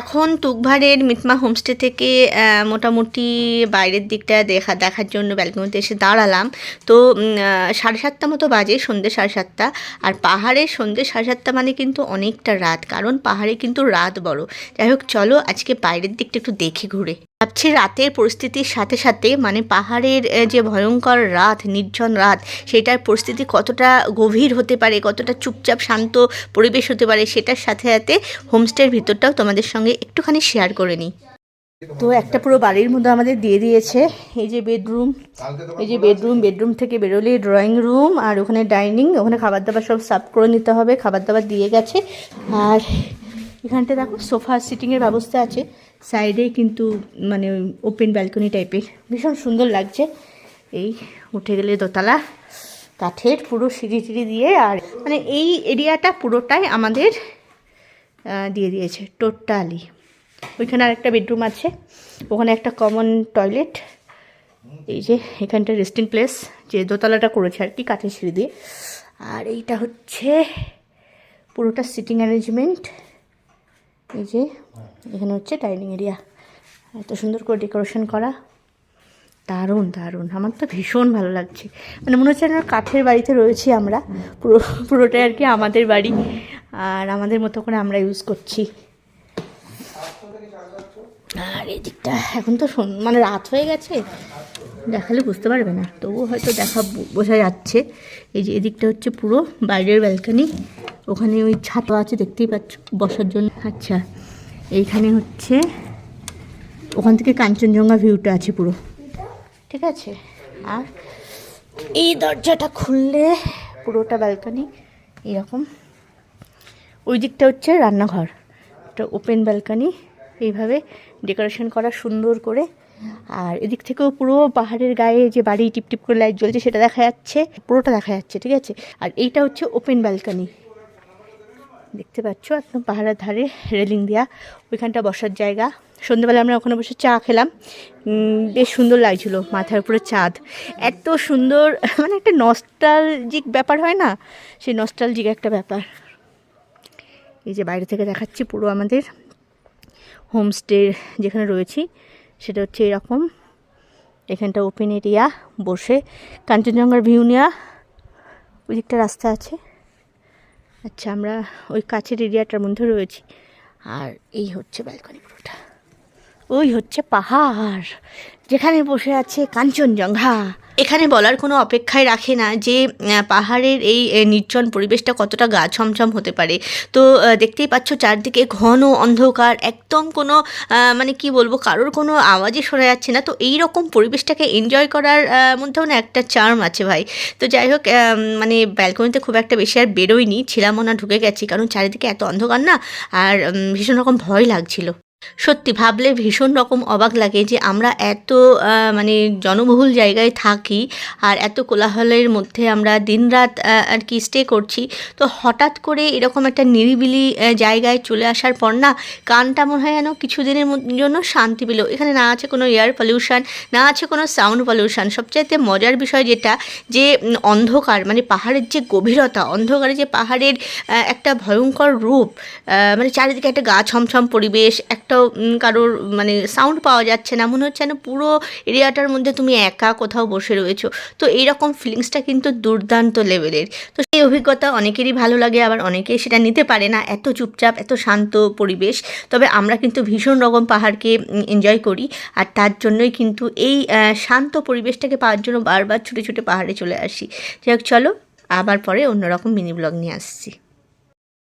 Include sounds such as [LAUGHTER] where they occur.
এখন তুকভারের মিতমা হোমস্টে থেকে মোটামুটি বাইরের দিকটা দেখা, দেখার জন্য ব্যালকনিতে এসে দাঁড়ালাম। তো সাড়ে সাতটা মতো বাজে সন্ধ্যে সাড়ে সাতটা। আর পাহাড়ে সন্ধ্যে সাড়ে সাতটা মানে কিন্তু অনেকটা রাত, কারণ পাহাড়ে কিন্তু রাত বড়। যাই হোক, চলো আজকে বাইরের দিকটা একটু দেখে ঘুরে। ভাবছি রাতের পরিস্থিতির সাথে সাথে মানে পাহাড়ের যে ভয়ঙ্কর রাত, নির্জন রাত, সেটার পরিস্থিতি কতটা গভীর হতে পারে, কতটা চুপচাপ, শান্ত পরিবেশ হতে পারে, সেটার সাথে সাথে হোমস্টের ভিতরটাও তোমাদের সঙ্গে একটুখানি শেয়ার করে নিই। তো একটা পুরো বাড়ির মধ্যে আমাদের দিয়ে দিয়েছে, এই যে বেডরুম এই যে বেডরুম বেডরুম থেকে বেরোলে ড্রয়িং রুম আর ওখানে ডাইনিং ওখানে খাবার দাবার সব সার্ভ করে নিতে হবে খাবার দাবার দিয়ে গেছে, আর এখানটা দেখো সোফা সিটিংয়ের ব্যবস্থা আছে। সাইডে কিন্তু মানে ওপেন ব্যালকনি টাইপের। ভীষণ সুন্দর লাগছে। এই উঠে গেলে দোতলা, কাঠের পুরো সিঁড়ি টিড়ি দিয়ে আর মানে এই এরিয়াটা পুরোটাই আমাদের দিয়ে দিয়েছে, টোটালি। ওইখানে আর একটা বেডরুম আছে, ওখানে একটা কমন টয়লেট। এই যে এখানটা রেস্টিং প্লেস, যে দোতলাটা করেছে আর কি কাঠের সিঁড়ি দিয়ে। আর এইটা হচ্ছে পুরোটা সিটিং অ্যারেঞ্জমেন্ট। এই যে, এখানে হচ্ছে ডাইনিং এরিয়া এত সুন্দর করে ডেকোরেশন করা। দারুণ দারুণ। আমার তো ভীষণ ভালো লাগছে। মানে মনে হচ্ছে যেন কাঠের বাড়িতে রয়েছি আমরা। পুরো, পুরোটাই আর কি আমাদের বাড়ি। আর আমাদের মতো করে আমরা ইউজ করছি। আর এই দিকটা এখন তো মানে রাত হয়ে গেছে। দেখালে বুঝতে পারবে না। তবুও হয়তো দেখা বোঝা যাচ্ছে। এই যে এদিকটা হচ্ছে পুরো বাইরের ব্যালকানি ওখানে ওই ছাতা আছে, দেখতেই পাচ্ছ, বসার জন্য। আচ্ছা এইখানে হচ্ছে, ওখান থেকে কাঞ্চনজঙ্ঘা ভিউটা আছে পুরো। ঠিক আছে? আর এই দরজাটা খুললে পুরোটা ব্যালকনি এরকম। ওই দিকটা হচ্ছে রান্নাঘর। একটা ওপেন ব্যালকনি এইভাবে ডেকোরেশন করা সুন্দর করে। আর এদিক থেকেও পুরো পাহাড়ের গায়ে যে বাড়ি টিপ টিপ করে লাইট জ্বলছে, সেটা দেখা যাচ্ছে। পুরোটা দেখা যাচ্ছে, ঠিক আছে? আর এইটা হচ্ছে ওপেন ব্যালকনি দেখতে পাচ্ছ, একদম পাহাড়ের ধারে রেলিং দেওয়া ওইখানটা বসার জায়গা। সন্ধ্যেবেলা আমরা ওখানে বসে চা খেলাম। বেশ সুন্দর লাগছিল মাথার উপরে চাঁদ। এত সুন্দর [LAUGHS] মানে একটা নস্টালজিক ব্যাপার হয় না? সেই নস্টালজিক একটা ব্যাপার। এই যে বাইরে থেকে দেখাচ্ছি পুরো আমাদের হোমস্টে যেখানে রয়েছি, সেটা হচ্ছে এরকম। এখানটা ওপেন এরিয়া বসে, কাঞ্চনজঙ্ঘার ভিউ নেওয়া ওই দিকটা রাস্তা আছে। আচ্ছা আমরা ওই কাছের এরিয়াটার মধ্যে রয়েছি। আর এই হচ্ছে ব্যালকনি পুরোটা। ওই হচ্ছে পাহাড়, যেখানে বসে আছে কাঞ্চনজঙ্ঘা। এখানে বলার কোনো অপেক্ষায় রাখে না যে পাহাড়ের এই নির্জন পরিবেশটা কতটা গা ছমছম হতে পারে। তো দেখতেই পাচ্ছ চারদিকে ঘন অন্ধকার, একদম কোনো মানে কি বলব, কারোর কোনো আওয়াজই শোনা যাচ্ছে না। তো এই রকম পরিবেশটাকে এনজয় করার মধ্যেও না একটা চার্ম আছে ভাই। তো যাই হোক মানে ব্যালকনিতে খুব একটা বেশি আর বেরোয়নি ছিলামও না, ঢুকে গেছি, কারণ চারিদিকে এত অন্ধকার না, আর ভীষণ রকম ভয় লাগছিল। সত্যি ভাবলে ভীষণ রকম অবাক লাগে যে আমরা এত মানে জনবহুল জায়গায় থাকি আর এত কোলাহলের মধ্যে আমরা দিনরাত আর কি স্টে করছি। তো হঠাৎ করে এরকম একটা নিরিবিলি জায়গায় চলে আসার পর না কানটা মনে হয় যেন কিছুদিনের জন্য শান্তি পেল। এখানে না আছে কোনো এয়ার পলিউশন না আছে কোনো সাউন্ড পলিউশন সবচাইতে মজার বিষয় যেটা, যে অন্ধকার মানে পাহাড়ের যে গভীরতা, অন্ধকারে যে পাহাড়ের একটা ভয়ঙ্কর রূপ মানে চারিদিকে একটা গা ছমছম পরিবেশ একটাও উম, কারোর মানে সাউন্ড পাওয়া যাচ্ছে না। মনে হচ্ছে যেন পুরো এরিয়াটার মধ্যে তুমি একা কোথাও বসে রয়েছো। তো এইরকম ফিলিংসটা কিন্তু দুর্দান্ত লেভেলের তো সেই অভিজ্ঞতা অনেকেরই ভালো লাগে আবার অনেকেই সেটা নিতে পারে না। এত চুপচাপ এত শান্ত পরিবেশ। তবে আমরা কিন্তু ভীষণ রকম পাহাড়কে এনজয় করি। আর তার জন্যই কিন্তু এই শান্ত পরিবেশটাকে পাওয়ার জন্য বারবার ছুটে ছুটে পাহাড়ে চলে আসি। যাই হোক চলো আবার পরে অন্যরকম মিনি ব্লগ নিয়ে আসছি।